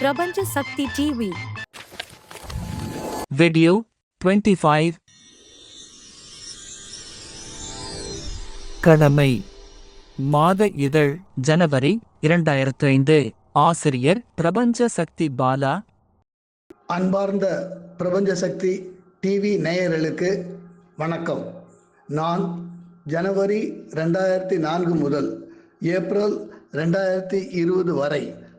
பிரபஞ்ச சக்தி TV Video 25 கடமை. மாத இதழ். ஜனவரி இரண்டாயிரத்து ஐந்து ஆசிரியர் பிரபஞ்ச சக்தி பாலா. அன்பார்ந்த பிரபஞ்ச சக்தி டிவி நேயர்களுக்கு வணக்கம். நான் ஜனவரி ரெண்டாயிரத்தி நான்கு முதல் ஏப்ரல் ரெண்டாயிரத்தி இருபது வரை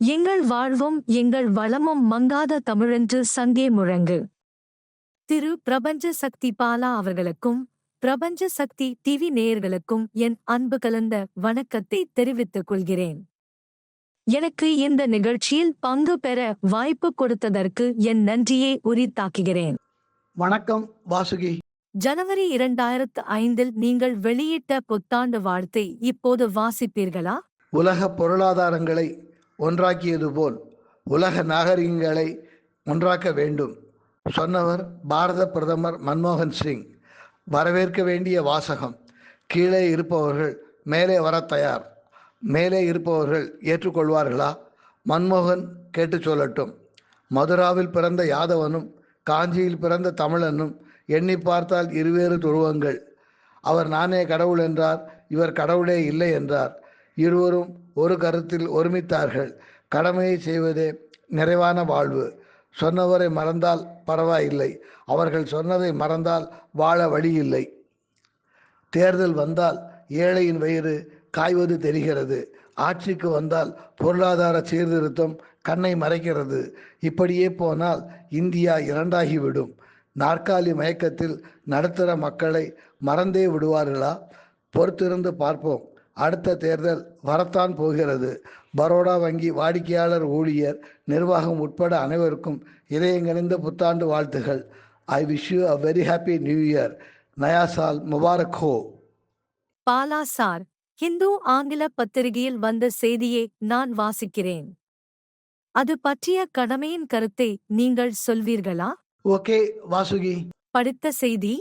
எங்கள் வாழ்வும் எங்கள் வளமும் மங்காத தமிழென்று சங்கே முழங்கு. திரு பிரபஞ்ச சக்தி பாலா அவர்களுக்கும் பிரபஞ்ச சக்தி டிவி நேயர்களுக்கும் என் அன்பு கலந்த வணக்கத்தை தெரிவித்துக் கொள்கிறேன். எனக்கு இந்த நிகழ்ச்சியில் பங்கு பெற வாய்ப்பு கொடுத்ததற்கு என் நன்றியை உரித்தாக்குகிறேன். வணக்கம் வாசுகி. ஜனவரி இரண்டாயிரத்து ஐந்தில் நீங்கள் வெளியிட்ட புத்தாண்டு வாழ்த்தை இப்போது வாசிப்பீர்களா? உலக பொருளாதாரங்களை ஒன்றாக்கியது போல் உலக நாகரிகங்களை ஒன்றாக்க வேண்டும். சொன்னவர் பாரத பிரதமர் மன்மோகன் சிங். வரவேற்க வேண்டிய வாசகம். கீழே இருப்பவர்கள் மேலே வர தயார். மேலே இருப்பவர்கள் ஏற்றுக்கொள்வார்களா? மன்மோகன் கேட்டுச் சொல்லட்டும். மதுராவில் பிறந்த யாதவனும் காஞ்சியில் பிறந்த தமிழனும் எண்ணி பார்த்தால் இருவேறு துருவங்கள். அவர் நானே கடவுள் என்றார் இவர் கடவுளே இல்லை என்றார். இருவரும் ஒரு கருத்தில் ஒருமித்தார்கள். கடமையை செய்வதே நிறைவான வாழ்வு. சொன்னவரை மறந்தால் பரவாயில்லை. அவர்கள் சொன்னதை மறந்தால் வாழ வழி இல்லை தேர்தல் வந்தால் ஏழையின் வயிறு காய்வது தெரிகிறது. ஆட்சிக்கு வந்தால் பொருளாதார சீர்திருத்தம் கண்ணை மறைக்கிறது. இப்படியே போனால் இந்தியா இரண்டாகிவிடும். நாற்காலி மயக்கத்தில் நடுத்தர மக்களை மறந்தே விடுவார்களா? பொறுத்திருந்து பார்ப்போம். அடுத்த தேர்தல் வரத்தான் போகிறது. பரோடா வங்கி வாடிக்கையாளர் ஊழியர் நிர்வாகம் உட்பட அனைவருக்கும் இதயங்கணிந்த புத்தாண்டு வாழ்த்துகள். I wish you a very happy new year நயா சால் முபாரக் ஹோ. பாலா சார் ஹிந்து ஆங்கில பத்திரிகையில் வந்த செய்தியை நான் வாசிக்கிறேன். அது பற்றிய கடமையின் கருத்தை நீங்கள் சொல்வீர்களா? ஓகே வாசுகி. படித்த செய்தி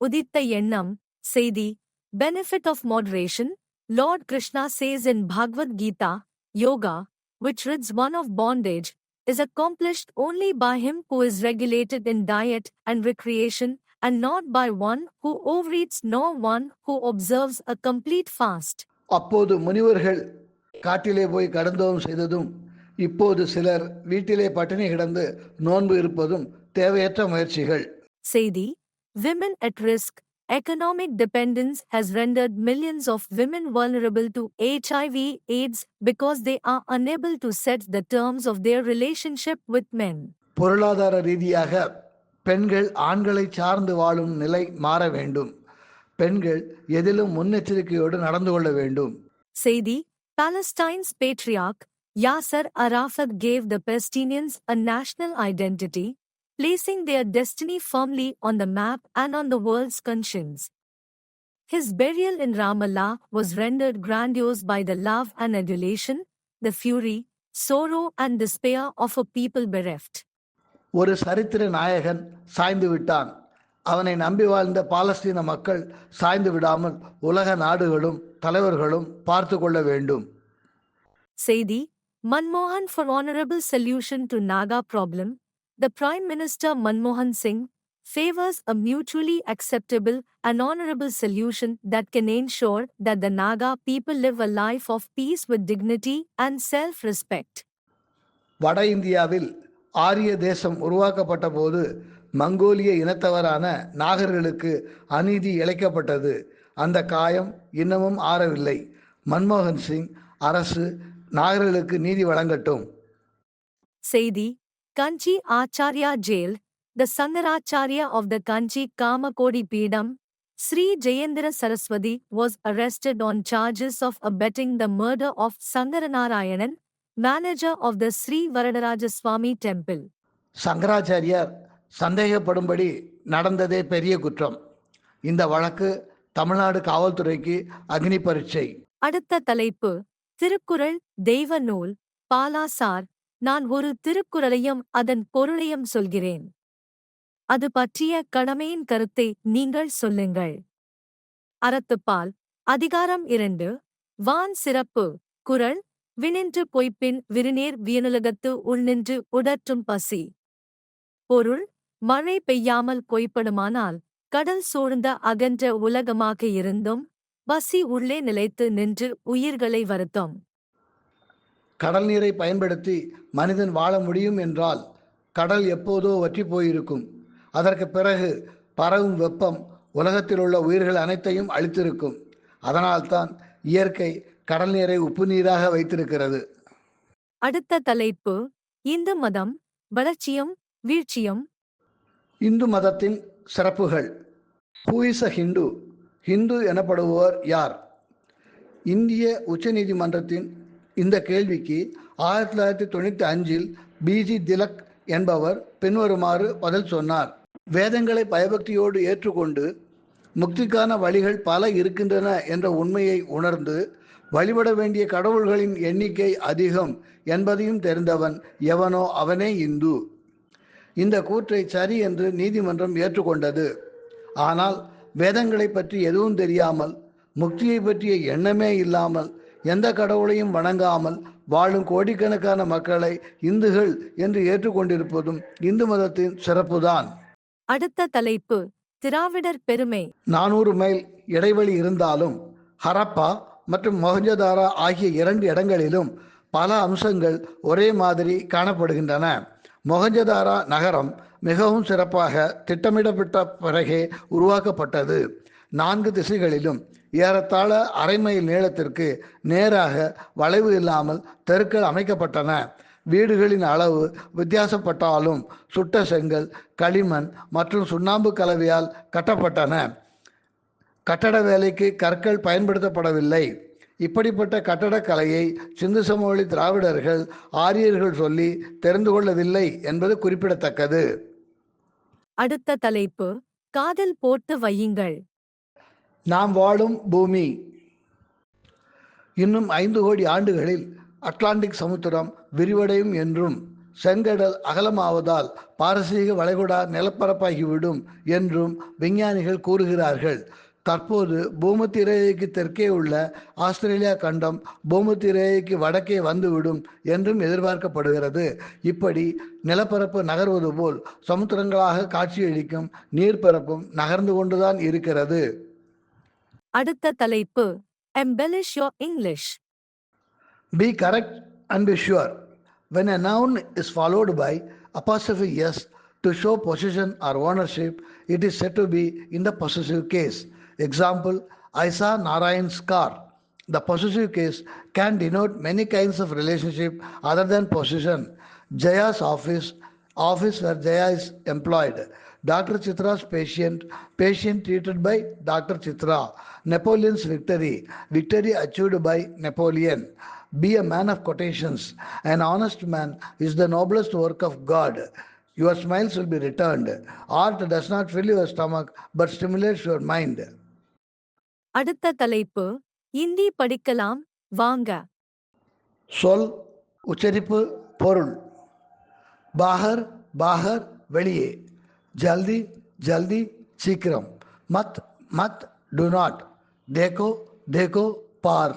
உதித்த எண்ணம் செய்தி Benefit of moderation Lord Krishna says in Bhagavad Gita, yoga, which rids one of bondage, is accomplished only by him who is regulated in diet and recreation, and not by one who overeats nor one who observes a complete fast. அப்போது முனிவர்கள் காட்டிலே போய் கடந்தோம் செய்ததும் இப்போது சிலர் வீட்டிலே பட்டினி கிடந்து நோன்பு இருப்பதும் தேவையற்ற முயற்சிகள் Seidi, women at risk, economic dependence has rendered millions of women vulnerable to HIV AIDS because they are unable to set the terms of their relationship with men. பொருளாதார ரீதியாக பெண்கள் ஆண்களை சார்ந்து வாழும் நிலை மாற வேண்டும் பெண்கள் எதிலும் முன்னெச்சரிக்கையோடு நடந்து கொள்ள வேண்டும் Seidi, Palestine's patriarch, Yasser Arafat gave the Palestinians a national identity, placing their destiny firmly on the map and on the world's conscience. His burial in Ramallah was rendered grandiose by the love and adulation, the fury, sorrow and despair of a people bereft. ஒரு சரித்திர நாயகன் சாய்ந்து விட்டான் அவனை நம்பி வாழ்ந்த பாலஸ்தீன மக்கள் சாய்ந்து விடாமல் உலக நாடுகளும் தலைவர்களும் பார்த்து கொள்ள வேண்டும் Seidi, Manmohan for honorable solution to Naga problem, the Prime Minister Manmohan Singh favors a mutually acceptable and honorable solution that can ensure that the Naga people live a life of peace with dignity and self-respect. வட இந்தியாவில் ஆரிய தேசம் உருவாக்கப்பட்ட போது மங்கோலிய இனத்தவரான நாகர்களுக்கு அநீதி இழைக்கப்பட்டது அந்த காயம் இன்னமும் ஆறவில்லை மன்மோகன் சிங் அரசு நாகர்களுக்கு நீதி வழங்கட்டும் Seidi, Kanchi Acharya jail, the Sangaracharya of the Kanchi Kamakodi Peedam, Sri Jayendra Saraswati was arrested on charges of abetting the murder of Sangaranarayanan, manager of the Sri Varadaraja Swami temple. சங்கராச்சாரியார் சந்தேகப்படும்படி நடந்ததே பெரிய குற்றம் இந்த வழக்கு தமிழ்நாடு காவல்துறைக்கு அக்னி பரீட்சை அடுத்த தலைப்பு திருக்குறள் தெய்வ நூல் பாலாசார் நான் ஒரு திருக்குறளையும் அதன் பொருளையும் சொல்கிறேன். அது பற்றிய கடமையின் கருத்தை நீங்கள் சொல்லுங்கள். அறத்துப்பால் அதிகாரம் இரண்டு வான் சிறப்பு குரல் வினின்று பொய்ப்பின் விருநேர் வியனுலகத்து உள்நின்று உடற்றும் பசி. பொருள் மழை பெய்யாமல் பொய்ப்படுமானால் கடல் சூழ்ந்த அகன்ற உலகமாக இருந்தும் பசி உள்ளே நிலைத்து நின்று உயிர்களை வருத்தும். கடல் நீரை பயன்படுத்தி மனிதன் வாழ முடியும் என்றால் கடல் எப்போதோ வற்றி போயிருக்கும். அதற்கு பிறகு பரவும் வெப்பம் உலகத்தில் உள்ள உயிர்கள் அனைத்தையும் அழித்திருக்கும். அதனால்தான் இயற்கை கடல் நீரை உப்பு நீராக வைத்திருக்கிறது. அடுத்த தலைப்பு இந்து மதம் வளர்ச்சியும் வீழ்ச்சியும். இந்து மதத்தின் சிறப்புகள். Who is a Hindu Hindu எனப்படுபவர் யார்? இந்திய உச்சநீதிமன்றத்தின் இந்த கேள்விக்கு ஆயிரத்தி தொள்ளாயிரத்தி தொண்ணூற்றி அஞ்சில் பிஜி திலக் என்பவர் பின்வருமாறு பதில் சொன்னார். வேதங்களை பயபக்தியோடு ஏற்றுக்கொண்டு முக்திக்கான வழிகள் பல இருக்கின்றன என்ற உண்மையை உணர்ந்து வழிபட வேண்டிய கடவுள்களின் எண்ணிக்கை அதிகம் என்பதையும் தெரிந்தவன் எவனோ அவனே இந்து. இந்த கூற்றை சரி என்று நீதிமன்றம் ஏற்றுக்கொண்டது. ஆனால் வேதங்களை பற்றி எதுவும் தெரியாமல் முக்தியை பற்றிய எண்ணமே இல்லாமல் எந்த கடவுளையும் வணங்காமல் வாழும் கோடிக்கணக்கான மக்களை இந்துகள் என்று ஏற்றுக்கொண்டிருப்பதும் இந்து மதத்தின் சிறப்புதான். அடுத்த தலைப்பு திராவிடர் பெருமை. நானூறு மைல் இடைவெளி இருந்தாலும் ஹரப்பா மற்றும் மொஹஞ்சதாரா ஆகிய இரண்டு இடங்களிலும் பல அம்சங்கள் ஒரே மாதிரி காணப்படுகின்றன. மொஹஞ்சதாரா நகரம் மிகவும் சிறப்பாக திட்டமிடப்பட்ட பிறகே உருவாக்கப்பட்டது. நான்கு திசைகளிலும் ஏறத்தாழ அரை மைல் நீளத்திற்கு நேராக வளைவு இல்லாமல் தெருக்கள் அமைக்கப்பட்டன. வீடுகளின் அளவு வித்தியாசப்பட்டாலும் சுட்ட செங்கல் களிமண் மற்றும் சுண்ணாம்பு கலவையால் கட்டப்பட்டன. கட்டட வேலைக்கு கற்கள் பயன்படுத்தப்படவில்லை. இப்படிப்பட்ட கட்டடக்கலையை சிந்து சமவெளி திராவிடர்கள் ஆரியர்கள் சொல்லி தெரிந்து கொள்ளவில்லை என்பது குறிப்பிடத்தக்கது. அடுத்த தலைப்பு காதல் போட்டு வையுங்கள். நாம் வாழும் பூமி. இன்னும் ஐந்து கோடி ஆண்டுகளில் அட்லாண்டிக் சமுத்திரம் விரிவடையும் என்றும் செங்கடல் அகலமாவதால் பாரசீக வளைகுடா நிலப்பரப்பாகிவிடும் என்றும் விஞ்ஞானிகள் கூறுகிறார்கள். தற்போது பூமத்திரேகைக்கு தெற்கே உள்ள ஆஸ்திரேலியா கண்டம் பூமத்திரேகைக்கு வடக்கே வந்துவிடும் என்றும் எதிர்பார்க்கப்படுகிறது. இப்படி நிலப்பரப்பு நகர்வது போல் சமுத்திரங்களாக காட்சியளிக்கும் நீர்ப்பரப்பும் நகர்ந்து கொண்டுதான் இருக்கிறது. அடுத்த தலைப்பு embellish your English Be correct and be sure. When a noun is followed by apostrophe s to show possession or ownership, it is said to be in the possessive case. Example, I saw Narayan's car. The possessive case can denote many kinds of relationship other than possession. Jaya's office, office where Jaya is employed. Dr. Chitra's patient, patient treated by Dr. Chitra. Napoleon's victory, victory achieved by Napoleon. Be a man of quotations. An honest man is the noblest work of God. Your smiles will be returned. Art does not fill your stomach but stimulates your mind. அடுத்த தலைப்பு இந்தி படிக்கலாம் வாங்க சொல் உச்சரிப்பு பொருள் பாகர் பாகர் வெளியே ஜல்தி ஜல்தி சீக்கிரம் மத் மத் to not தேக்கோ தேக்கோ bar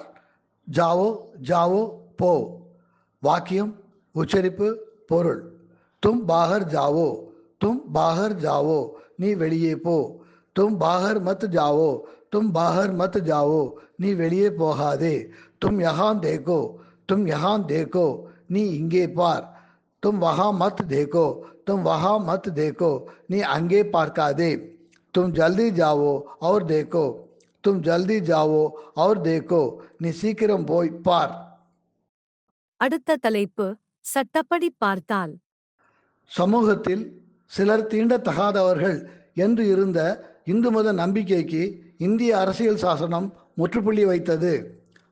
Zhao Zhao போ வாக்கியம் உச்சரிப்பு பொருள் தும் பாகர் ஜாவோ தும் பாகர் ஜாவோ நீ வெளியே போ தும் பாகர் மத் ஜாவோ தும் பாகர் மத் ஜாவோ நீ வெளியே போகாதே தும் யஹான் தேக்கோ तुम यहाँ देखो नी इंगे पार तुम वहाँ मत देखो तुम वहाँ मत देखो नी अंगे पार का दे तुम जल्दी जाओ और देखो तुम जल्दी जाओ और देखो नी சீக்கிரம் போய் பார் அடுத்த தலைப்பு சட்டப்படி பார்த்தால் சமூகத்தில் சிலர் தீண்டத்தகாதவர்கள் என்று இருந்த இந்து மத நம்பிக்கைக்கு இந்திய அரசியல் சாசனம் முற்றுப்புள்ளி வைத்தது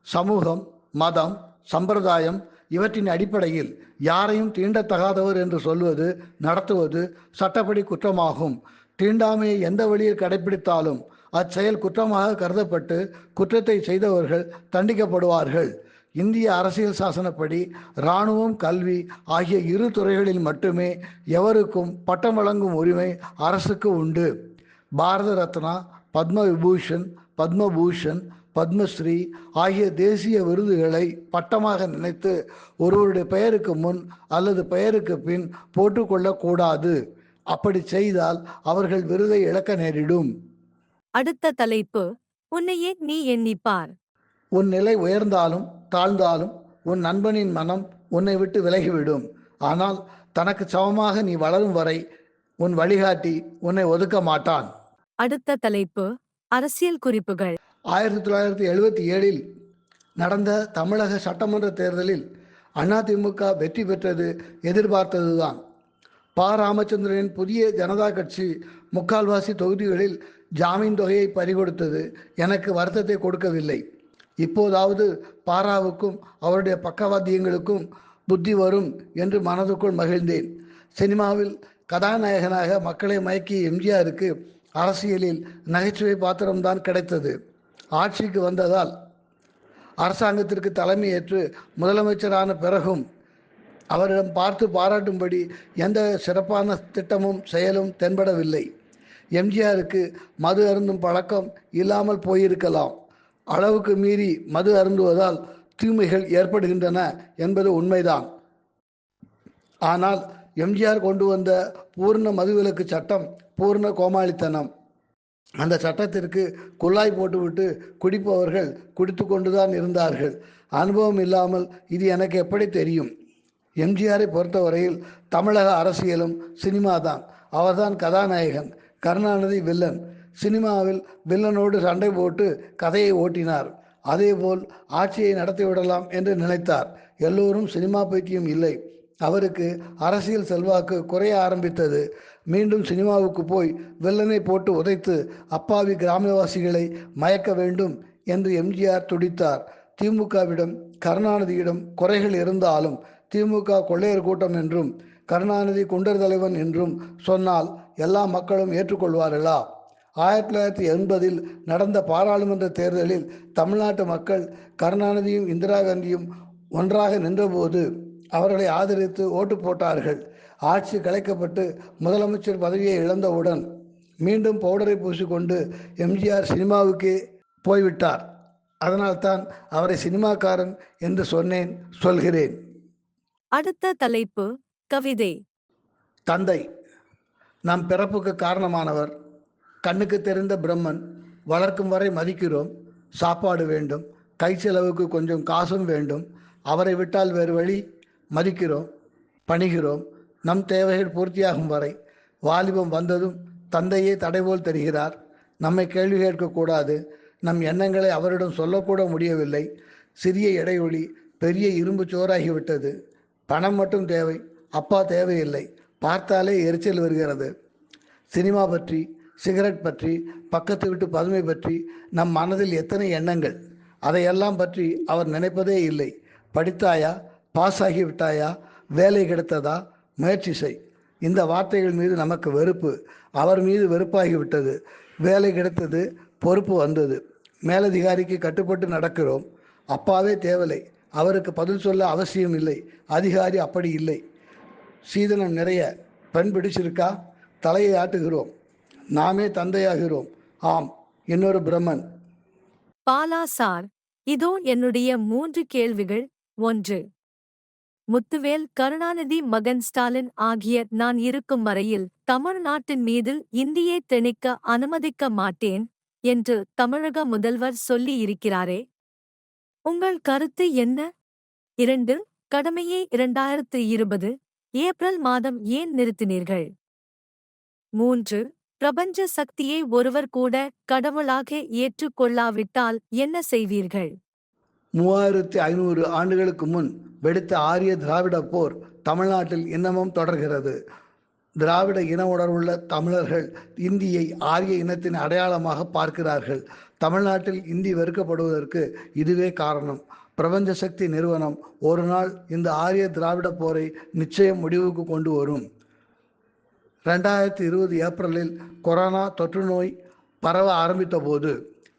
சமூகம் மதம் சம்பிரதாயம் இவற்றின் அடிப்படையில் யாரையும் தீண்டத்தகாதவர் என்று சொல்வது நடத்துவது சட்டப்படி குற்றமாகும். தீண்டாமையை எந்த வழியில் கடைபிடித்தாலும் அச்செயல் குற்றமாக கருதப்பட்டு குற்றத்தை செய்தவர்கள் தண்டிக்கப்படுவார்கள். இந்திய அரசியல் சாசனப்படி இராணுவம் கல்வி ஆகிய இரு துறைகளில் மட்டுமே எவருக்கும் பட்டம் வழங்கும் உரிமை அரசுக்கு உண்டு. பாரத ரத்னா பத்ம விபூஷன் பத்மபூஷன் பத்மஸ்ரீ ஆகிய தேசிய விருதுகளை பட்டமாக நினைத்து ஒருவருடைய பெயருக்கு முன் அல்லது பெயருக்கு பின் போட்டுக்கொள்ளக்கூடாது அப்படி செய்தால் அவர்கள் விருதை இழக்க நேரிடும். அடுத்த தலைப்பு உன்னையே நீ எண்ணிப்பார். உன் நிலை உயர்ந்தாலும் தாழ்ந்தாலும் உன் நண்பனின் மனம் உன்னை விட்டு விலகிவிடும். ஆனால் தனக்கு சமமாக நீ வளரும் வரை உன் வழிகாட்டி உன்னை ஒதுக்க மாட்டான். அடுத்த தலைப்பு அரசியல் குறிப்புகள். ஆயிரத்தி தொள்ளாயிரத்தி எழுபத்தி ஏழில் நடந்த தமிழக சட்டமன்ற தேர்தலில் அதிமுக வெற்றி பெற்றது எதிர்பார்த்ததுதான். ப. ராமச்சந்திரனின் புதிய ஜனதா கட்சி முக்கால்வாசி தொகுதிகளில் ஜாமீன் தொகையை பறிகொடுத்தது எனக்கு வருத்தத்தை கொடுக்கவில்லை. இப்போதாவது பாராவுக்கும் அவருடைய பக்கவாத்தியங்களுக்கும் புத்தி வரும் என்று மனதுக்குள் மகிழ்ந்தேன். சினிமாவில் கதாநாயகனாக மக்களை மயக்கிய எம்ஜிஆருக்கு அரசியலில் நகைச்சுவை பாத்திரம்தான் கிடைத்தது. ஆட்சிக்கு வந்ததால் அரசாங்கத்திற்கு தலைமையேற்று முதலமைச்சரான பிறகும் அவரிடம் பார்த்து பாராட்டும்படி எந்த சிறப்பான திட்டமும் செயலும் தென்படவில்லை. எம்ஜிஆருக்கு மது அருந்தும் பழக்கம் இல்லாமல் போயிருக்கலாம். அளவுக்கு மீறி மது அருந்துவதால் தீமைகள் ஏற்படுகின்றன என்பது உண்மைதான். ஆனால் எம்ஜிஆர் கொண்டு வந்த பூர்ண மதுவிலக்கு சட்டம் பூர்ண கோமாளித்தனம். அந்த சட்டத்திற்கு குள்ளாய் போட்டுவிட்டு குடிப்பவர்கள் குடித்து கொண்டுதான் இருந்தார்கள். அனுபவம் இல்லாமல் இது எனக்கு எப்படி தெரியும்? எம்ஜிஆரை பொறுத்தவரையில் தமிழக அரசியலும் சினிமா தான் அவர்தான் கதாநாயகன் கருணாநிதி வில்லன். சினிமாவில் வில்லனோடு சண்டை போட்டு கதையை ஓட்டினார். அதேபோல் ஆட்சியை நடத்திவிடலாம் என்று நினைத்தார். எல்லோரும் சினிமா பைத்தியம் இல்லை. அவருக்கு அரசியல் செல்வாக்கு குறைய ஆரம்பித்தது. மீண்டும் சினிமாவுக்கு போய் வில்லனை போட்டு உதைத்து அப்பாவி கிராமவாசிகளை மயக்க வேண்டும் என்று எம்ஜிஆர் துடித்தார். திமுகவிடம் கருணாநிதியிடம் குறைகள் இருந்தாலும் திமுக கொள்ளையர் கூட்டம் என்றும் கருணாநிதி குண்டர் தலைவன் என்றும் சொன்னால் எல்லா மக்களும் ஏற்றுக்கொள்வார்களா? ஆயிரத்தி தொள்ளாயிரத்தி எண்பதில் நடந்த பாராளுமன்ற தேர்தலில் தமிழ்நாட்டு மக்கள் கருணாநிதியும் இந்திரா காந்தியும் ஒன்றாக நின்றபோது அவர்களை ஆதரித்து ஓட்டு போட்டார்கள். ஆட்சி கலைக்கப்பட்டு முதலமைச்சர் பதவியை இழந்தவுடன் மீண்டும் பவுடரை பூசிக்கொண்டு எம்ஜிஆர் சினிமாவுக்கே போய்விட்டார். அதனால்தான் அவரை சினிமாக்காரன் என்று சொன்னேன் சொல்கிறேன். அடுத்த தலைப்பு கவிதை. தந்தை நம் பிறப்புக்கு காரணமானவர். கண்ணுக்கு தெரிந்த பிரம்மன் வளர்க்கும் வரை மதிக்கிறோம். சாப்பாடு வேண்டும் கை செலவுக்கு கொஞ்சம் காசும் வேண்டும். அவரை விட்டால் வேறு வழி மதிக்கிறோம் பணிகிறோம். நம் தேவைகள் பூர்த்தியாகும் வரை வாலிபம் வந்ததும் தந்தையே தடைபோல் தெரிகிறார். நம்மை கேள்வி கேட்கக்கூடாது. நம் எண்ணங்களை அவரிடம் சொல்லக்கூட முடியவில்லை. சிறிய இடைவெளி பெரிய இரும்பு சோறாகிவிட்டது. பணம் மட்டும் தேவை. அப்பா தேவையில்லை. பார்த்தாலே எரிச்சல் வருகிறது. சினிமா பற்றி சிகரெட் பற்றி பக்கத்து வீட்டு பதுமை பற்றி நம் மனதில் எத்தனை எண்ணங்கள்? அதையெல்லாம் பற்றி அவர் நினைப்பதே இல்லை. படித்தாயா? பாஸ் ஆகிவிட்டாயா? வேலை கிடைத்ததா? முயற்சி செய். இந்த வார்த்தைகள் மீது நமக்கு வெறுப்பு. அவர் மீது வெறுப்பாகிவிட்டது. வேலை கிடைத்தது பொறுப்பு வந்தது. மேலதிகாரிக்கு கட்டுப்பட்டு நடக்கிறோம். அப்பாவே தேவலை. அவருக்கு பதில் சொல்ல அவசியம் இல்லை. அதிகாரி அப்படி இல்லை. சீதனம் நிறைய. பெண் பிடிச்சிருக்கா? தலையை ஆட்டுகிறோம். நாமே தந்தையாகிறோம். ஆம் இன்னொரு பிரம்மன். பாலா சார் இதோ என்னுடைய மூன்று கேள்விகள். ஒன்று முத்துவேல் கருணாநிதி மகன் ஸ்டாலின் ஆகிய நான் இருக்கும் வரையில் தமிழ்நாட்டின் மீது இந்தியை திணிக்க அனுமதிக்க மாட்டேன் என்று தமிழக முதல்வர் சொல்லி இருக்கிறாரே. உங்கள் கருத்து என்ன? இரண்டு கடமையே இரண்டாயிரத்து இருபது ஏப்ரல் மாதம் ஏன் நிறுத்தினீர்கள்? மூன்று பிரபஞ்ச சக்தியை ஒருவர் கூட கடவுளாக ஏற்றுக்கொள்ளாவிட்டால் என்ன செய்வீர்கள்? மூவாயிரத்தி ஐநூறு ஆண்டுகளுக்கு முன் வெடித்த ஆரிய திராவிட போர் தமிழ்நாட்டில் இன்னமும் தொடர்கிறது. திராவிட இன உணர்வுள்ள தமிழர்கள் இந்தியை ஆரிய இனத்தின் அடையாளமாக பார்க்கிறார்கள். தமிழ்நாட்டில் இந்தி வெறுக்கப்படுவதற்கு இதுவே காரணம். பிரபஞ்ச சக்தி நிறுவனம் ஒரு நாள் இந்த ஆரிய திராவிட போரை நிச்சயம் முடிவுக்கு கொண்டு வரும். ரெண்டாயிரத்தி இருபது ஏப்ரலில் கொரோனா தொற்று நோய் பரவ ஆரம்பித்த போது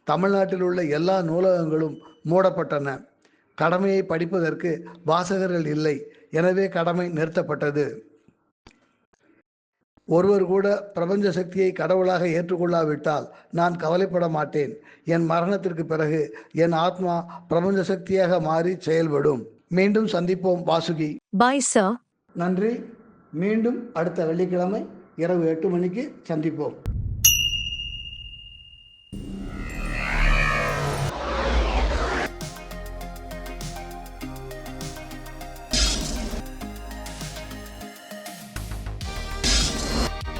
தமிழ்நாட்டில் உள்ள எல்லா நூலகங்களும் மூடப்பட்டன. கடமையை படிப்பதற்கு வாசகர்கள் இல்லை. எனவே கடமை நிறுத்தப்பட்டது. ஒருவர் கூட பிரபஞ்ச சக்தியை கடவுளாக ஏற்றுக்கொள்ளாவிட்டால் நான் கவலைப்பட மாட்டேன். என் மரணத்திற்கு பிறகு என் ஆத்மா பிரபஞ்ச சக்தியாக மாறி செயல்படும். மீண்டும் சந்திப்போம் வாசுகி. Bye, sir. நன்றி. மீண்டும் அடுத்த வெள்ளிக்கிழமை இரவு எட்டு மணிக்கு சந்திப்போம்.